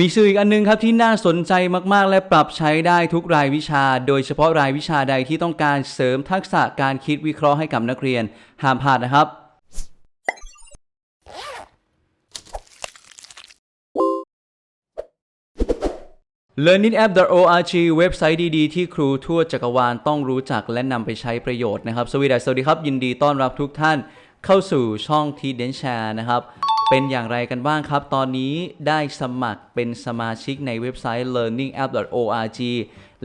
มีสื่ออีกอันนึงครับที่น่าสนใจมากๆ และปรับใช้ได้ทุกรายวิชา โดยเฉพาะรายวิชาใดที่ต้องการเสริมทักษะการคิดวิเคราะห์ให้กับนักเรียนห้ามพลาดนะครับ learningapp.org เว็บไซต์ดีๆ ที่ครูทั่วจักรวาลต้องรู้จักและนำไปใช้ประโยชน์นะครับ สวัสดีสวัสดีครับ ยินดีต้อนรับทุกท่านเข้าสู่ช่อง t d e n s h a r e นะครับ เป็นอย่างไรกันบ้างครับ ตอนนี้ได้สมัครเป็นสมาชิกในเว็บไซต์ learningapp.org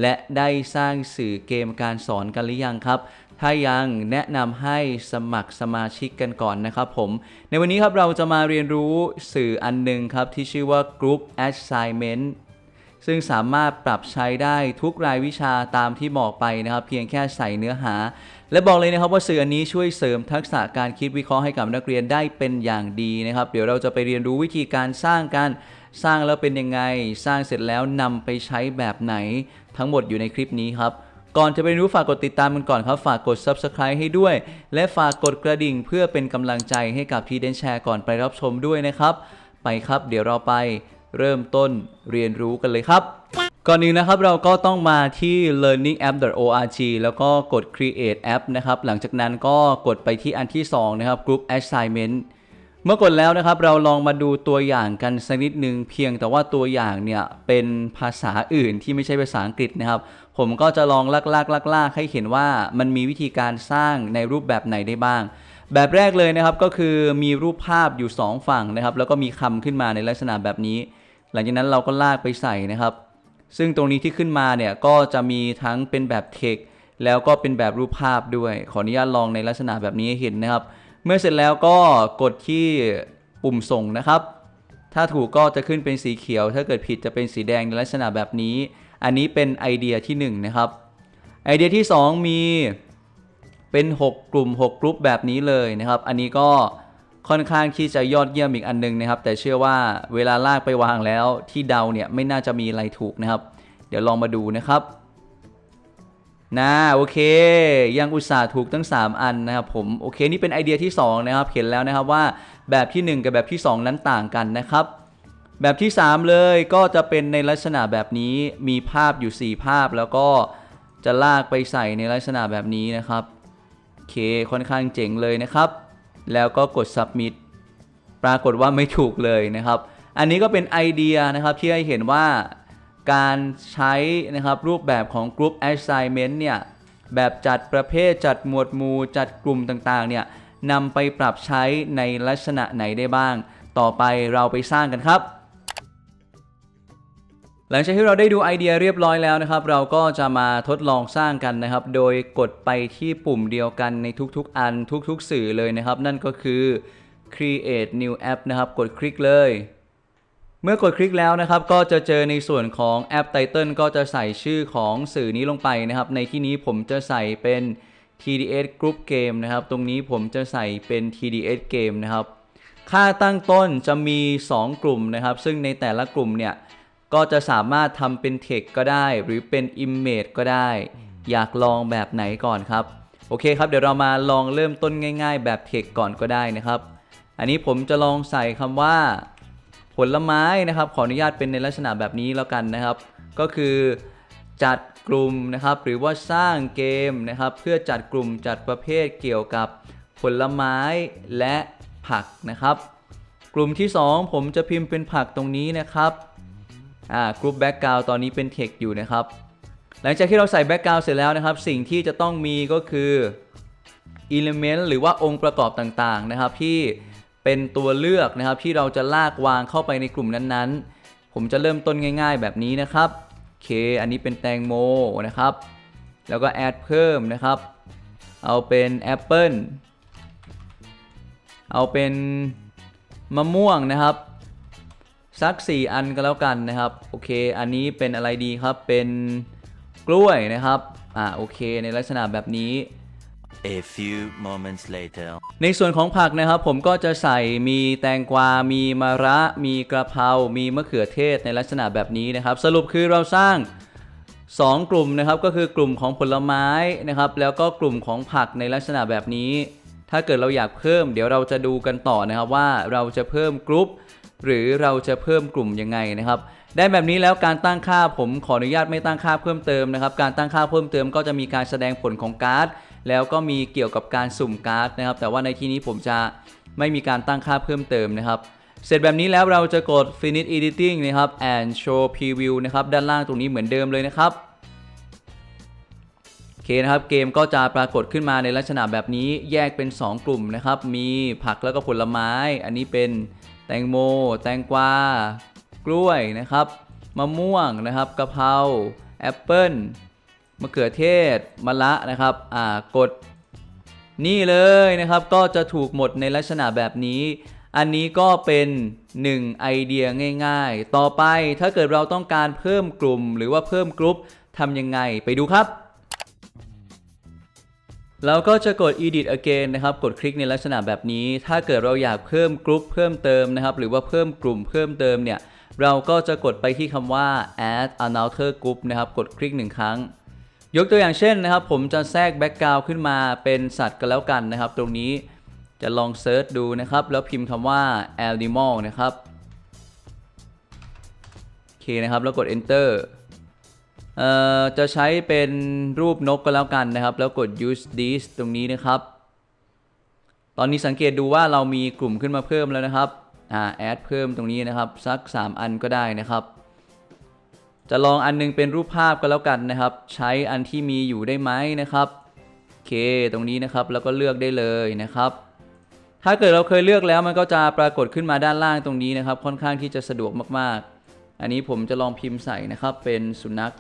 และได้สร้างสื่อเกมการสอนกันหรือยังครับ ถ้ายังแนะนำให้สมัครสมาชิกกันก่อนนะครับผม ในวันนี้ครับเราจะมาเรียนรู้สื่ออันหนึ่งครับ ที่ชื่อว่า Group Assignment ซึ่งสามารถปรับใช้ได้ทุกรายวิชาตามที่บอกไปนะครับ เพียงแค่ใส่เนื้อหา และบอกเลยนะครับว่าสื่ออันนี้ช่วยเสริมทักษะการคิดวิเคราะห์ให้กับนักเรียนได้เป็นอย่างดีนะครับ เดี๋ยวเราจะไปเรียนรู้วิธีการสร้างการสร้างแล้วเป็นยังไง สร้างเสร็จแล้วนำไปใช้แบบไหน ทั้งหมดอยู่ในคลิปนี้ครับก่อนจะไปรู้ฝากกดติดตามกันก่อนครับ ฝากกด subscribe ให้ด้วย และฝากกดกระดิ่งเพื่อเป็นกำลังใจให้กับทีเดนแชร์ก่อนไปรับชมด้วยนะครับ ไปครับเดี๋ยวเราไป เริ่มต้นเรียนรู้กันเลยครับก่อนอื่นนะครับเราก็ต้องมาที่ learningapp.org แล้วก็กด create app นะครับ หลังจากนั้นก็กดไปที่อันที่ 2 นะครับ group assignment เมื่อกดแล้วนะครับเราลองมาดูตัวอย่างกันสักนิดนึงเพียงแต่ว่าตัวอย่างเนี่ยเป็นภาษาอื่นที่ไม่ใช่ภาษาอังกฤษนะครับ ผมก็จะลองลากลากลากลากให้เห็นว่ามันมีวิธีการสร้างในรูปแบบไหนได้บ้าง แบบแรกเลยนะครับก็คือมีรูปภาพอยู่ 2 ฝั่งนะครับ แล้วก็มีคำขึ้นมาในลักษณะแบบนี้ หลังจากนั้นเราก็ลากไปใส่นะครับ ซึ่งตรงนี้ที่ขึ้นมาเนี่ยก็จะมีทั้งเป็นแบบเทคแล้วก็เป็นแบบรูปภาพด้วย ขออนุญาตลองในลักษณะแบบนี้เห็นนะครับ เมื่อเสร็จแล้วก็กดที่ปุ่มส่งนะครับ ถ้าถูกก็จะขึ้นเป็นสีเขียว ถ้าเกิดผิดจะเป็นสีแดงในลักษณะแบบนี้ อันนี้เป็นไอเดียที่ 1 นะครับ ไอเดียที่ 2 มีเป็น 6 กลุ่ม 6 กลุ่มแบบนี้เลยนะครับ อันนี้ก็ ค่อนข้างที่จะยอดเยี่ยมอีกอันหนึงนะครับ แต่เชื่อว่าเวลาลากไปวางแล้วที่เดาเนี่ยไม่น่าจะมีอะไรถูกนะครับ เดี๋ยวลองมาดูนะครับนะโอเค ยังอุตส่าห์ถูกตั้ง 3 อันนะครับผมโอเคนี่เป็นไอเดียที่ 2 นะครับเห็นแล้วนะครับว่าแบบที่ 1 กับแบบที่ 2 นั้นต่างกันนะครับ แบบที่ 3 เลยก็จะเป็นในลักษณะแบบนี้มีภาพอยู่ 4 ภาพแล้วก็จะลากไปใส่ในลักษณะแบบนี้นะครับโอเคค่อนข้างเจ๋งเลยนะครับ แล้วก็กด submit ปรากฏว่าไม่ถูกเลยนะครับ อันนี้ก็เป็นไอเดียนะครับที่ให้เห็นว่าการใช้นะครับรูปแบบของ Group Assignment เนี่ยแบบจัดประเภทจัดหมวดหมู่จัดกลุ่มต่างๆเนี่ยนำไปปรับใช้ในลักษณะไหนได้บ้าง ต่อไปเราไปสร้างกันครับ หลังจากที่เราได้ดูไอเดียเรียบร้อยแล้วนะครับ เราก็จะมาทดลองสร้างกันนะครับ โดยกดไปที่ปุ่มเดียวกันในทุกๆ อันทุกๆ สื่อเลยนะครับ นั่นก็คือ create new app นะครับ กดคลิกเลย เมื่อกดคลิกแล้วนะครับ ก็จะเจอในส่วนของแอป Title ก็จะใส่ชื่อของสื่อนี้ลงไปนะครับ ในที่นี้ผมจะใส่เป็น TDS Group Game นะครับ ตรงนี้ผมจะใส่เป็น TDS Game นะครับ ค่าตั้งต้นจะมี 2 กลุ่มนะครับ ซึ่งในแต่ละกลุ่มเนี่ย ก็จะสามารถทำเป็น Text ก็ได้ หรือเป็น Image ก็ได้ อยากลองแบบไหนก่อนครับ โอเคครับ เดี๋ยวเรามาลองเริ่มต้นง่าย ๆ แบบ Text ก่อนก็ได้นะครับ อันนี้ผมจะลองใส่คำว่า ผลไม้นะครับ ขออนุญาตเป็นในลักษณะแบบนี้แล้วกันนะครับ ก็คือจัดกลุ่มนะครับ หรือว่าสร้างเกมนะครับ เพื่อจัดกลุ่มจัดประเภทเกี่ยวกับผลไม้และผักนะครับ กลุ่มที่ 2 ผมจะพิมพ์เป็นผักตรงนี้นะครับ อ่ากรุ๊ปแบ็กกราวตอนนี้เป็นเทคอยู่นะครับ หลังจากที่เราใส่แบ็กกราวเสร็จแล้วนะครับ สิ่งที่จะต้องมีก็คือ element หรือว่าองค์ประกอบต่างๆนะครับ ที่เป็นตัวเลือกนะครับที่เราจะลากวางเข้าไปในกลุ่มนั้นๆ ผมจะเริ่มต้นง่ายๆ แบบนี้นะครับโอเค อันนี้เป็นแตงโมนะครับ แล้วก็แอดเพิ่มนะครับ เอาเป็นแอปเปิลเอาเป็นมะม่วงนะครับ สัก 4 อันก็แล้วกันนะครับ โอเค อันนี้เป็นอะไรดีครับเป็นกล้วยนะครับ อ่าโอเค ในลักษณะแบบนี้ A few moments later. ในส่วนของผักนะครับ ผมก็จะใส่มีแตงกวา มีมะระ มีกระเพรา มีมะเขือเทศในลักษณะแบบนี้นะครับ สรุปคือเราสร้าง 2 กลุ่มนะครับ ก็คือกลุ่มของผลไม้นะครับ แล้วก็กลุ่มของผักในลักษณะแบบนี้ ถ้าเกิดเราอยากเพิ่ม เดี๋ยวเราจะดูกันต่อนะครับว่าเราจะเพิ่มกลุ่ม หรือเราจะเพิ่มกลุ่มยังไงนะครับ ได้แบบนี้แล้วการตั้งค่าผมขออนุญาตไม่ตั้งค่าเพิ่มเติมนะครับ การตั้งค่าเพิ่มเติมก็จะมีการแสดงผลของการ์ด แล้วก็มีเกี่ยวกับการสุ่มการ์ดนะครับ แต่ว่าในที่นี้ผมจะไม่มีการตั้งค่าเพิ่มเติมนะครับ เสร็จแบบนี้แล้วเราจะกด finish editing นะครับ and show preview นะครับด้านล่างตรงนี้เหมือนเดิมเลยนะครับโอเคนะครับเกมก็จะปรากฏขึ้นมาในลักษณะแบบนี้แยกเป็น 2 กลุ่มนะครับ มีผักแล้วก็ผลไม้ อันนี้เป็น แตงโม แตงกวา กล้วยนะครับ มะม่วงนะครับกะเพราแอปเปิ้ลมะเขือเทศมะละนะครับอ่ากดนี่เลยนะครับก็จะถูกหมดในลักษณะแบบนี้ อันนี้ก็เป็น 1 ไอเดียง่าย ๆ ต่อไปถ้าเกิดเราต้องการเพิ่มกลุ่ม หรือว่าเพิ่มกลุ่มทำยังไงไปดูครับ เราก็จะกด edit again นะครับ กดคลิกในลักษณะแบบนี้ ถ้าเกิดเราอยากเพิ่มกลุ่มเพิ่มเติมนะครับ หรือว่าเพิ่มกลุ่มเพิ่มเติมเนี่ย เราก็จะกดไปที่คำว่า add another group นะครับ กดคลิกหนึ่งครั้ง ยกตัวอย่างเช่นนะครับ ผมจะแทรกแบ็กกราวขึ้นมาเป็นสัตว์กันแล้วกันนะครับ ตรงนี้จะลองเซิร์ชดูนะครับ แล้วพิมพ์คำว่า animal นะครับ โอเคนะครับ แล้วกด enter เอ่อจะใช้เป็นรูปนกก็แล้วกันนะครับ แล้วกด use this ตรงนี้นะครับ ตอนนี้สังเกตดูว่าเรามีกลุ่มขึ้นมาเพิ่มแล้วนะครับอ่า add เพิ่มตรงนี้นะครับ สัก 3 อันก็ได้นะครับ จะลองอันนึงเป็นรูปภาพก็แล้วกันนะครับ ใช้อันที่มีอยู่ได้ไหมนะครับโอเค ตรงนี้นะครับแล้วก็เลือกได้เลยนะครับ ถ้าเกิดเราเคยเลือกแล้วมันก็จะปรากฏขึ้นมาด้านล่างตรงนี้นะครับ ค่อนข้างที่จะสะดวกมากๆ อันนี้ผมจะลองพิมพ์ใส่นะครับเป็นสุนัข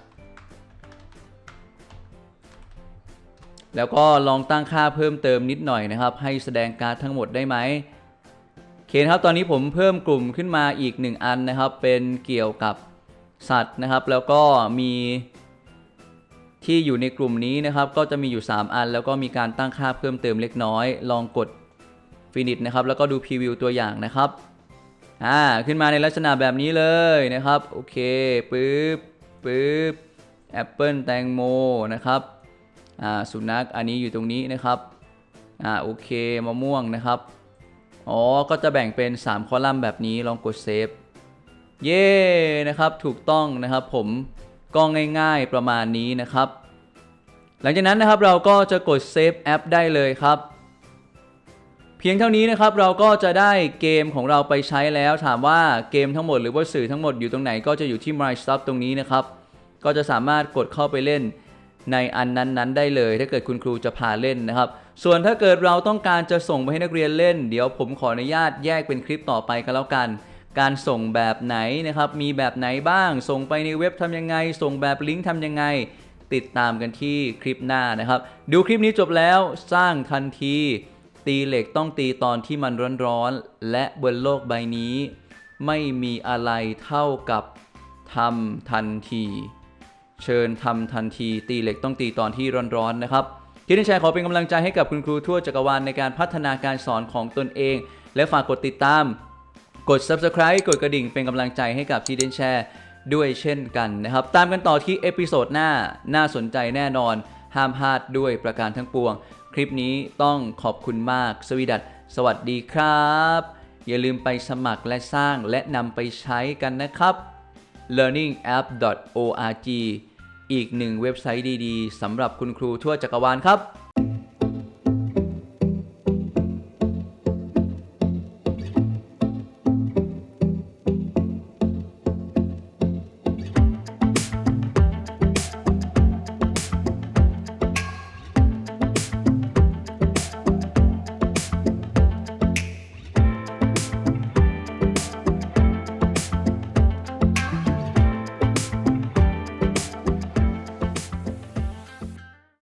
แล้วก็ลองตั้งค่าเพิ่มเติมนิดหน่อยนะครับ ให้แสดงการ์ดทั้งหมดได้ไหมเคนครับตอนนี้ผมเพิ่มกลุ่มขึ้นมาอีก 1 อันนะครับ เป็นเกี่ยวกับสัตว์นะครับ แล้วก็มีที่อยู่ในกลุ่มนี้นะครับ ก็จะมีอยู่ 3 อัน แล้วก็มีการตั้งค่าเพิ่มเติมเล็กน้อย ลองกด finish นะครับแล้วก็ดูพรีวิวตัวอย่างนะครับอ่าขึ้นมาในลักษณะแบบนี้เลยนะครับ โอเคปึ๊บปึ๊บแอปเปิลแตงโมนะครับ สุนัขอันนี้อยู่ตรงนี้นะครับอ่าโอเคมะม่วงนะครับ อ๋อ ก็จะแบ่งเป็น 3 คอลัมน์แบบนี้ลองกดเซฟ เย้นะครับถูกต้องนะครับผมก็ง่ายๆประมาณนี้นะครับ หลังจากนั้นนะครับเราก็จะกดเซฟแอปได้เลยครับ เพียงเท่านี้นะครับเราก็จะได้เกมของเราไปใช้แล้วถามว่าเกมทั้งหมดหรือว่าสื่อทั้งหมดอยู่ตรงไหนก็จะอยู่ที่ My Stuff ตรงนี้นะครับ ก็จะสามารถกดเข้าไปเล่น ในอันนั้นๆ ได้เลย ถ้าเกิดคุณครูจะพาเล่นนะครับ ส่วนถ้าเกิดเราต้องการจะส่งไปให้นักเรียนเล่น เดี๋ยวผมขออนุญาตแยกเป็นคลิปต่อไปกันแล้วกัน การส่งแบบไหนนะครับ มีแบบไหนบ้าง ส่งไปในเว็บทำยังไง ส่งแบบลิงก์ทำยังไง ติดตามกันที่คลิปหน้านะครับ ดูคลิปนี้จบแล้วสร้างทันที ตีเหล็กต้องตีตอนที่มันร้อนๆและบนโลกใบนี้ ไม่มีอะไรเท่ากับทำทันที เชิญทำทันทีตีเหล็กต้องตีตอนที่ร้อนๆนะครับที่นิชัยขอเป็นกำลังใจให้กับคุณครูทั่วจักรวาลในการพัฒนาการสอนของตนเอง และฝากกดติดตาม กด subscribe กดกระดิ่งเป็นกำลังใจให้กับทีเดนแชร์ด้วยเช่นกันนะครับ ตามกันต่อที่เอพิโซดหน้าน่าสนใจแน่นอน ห้ามพลาดด้วยประการทั้งปวง คลิปนี้ต้องขอบคุณมาก สวีดัตสวัสดีครับ อย่าลืมไปสมัครและสร้างและนำไปใช้กันนะครับ learningapp.org อีกหนึ่งเว็บไซต์ดีๆสำหรับคุณครูทั่วจักรวาลครับ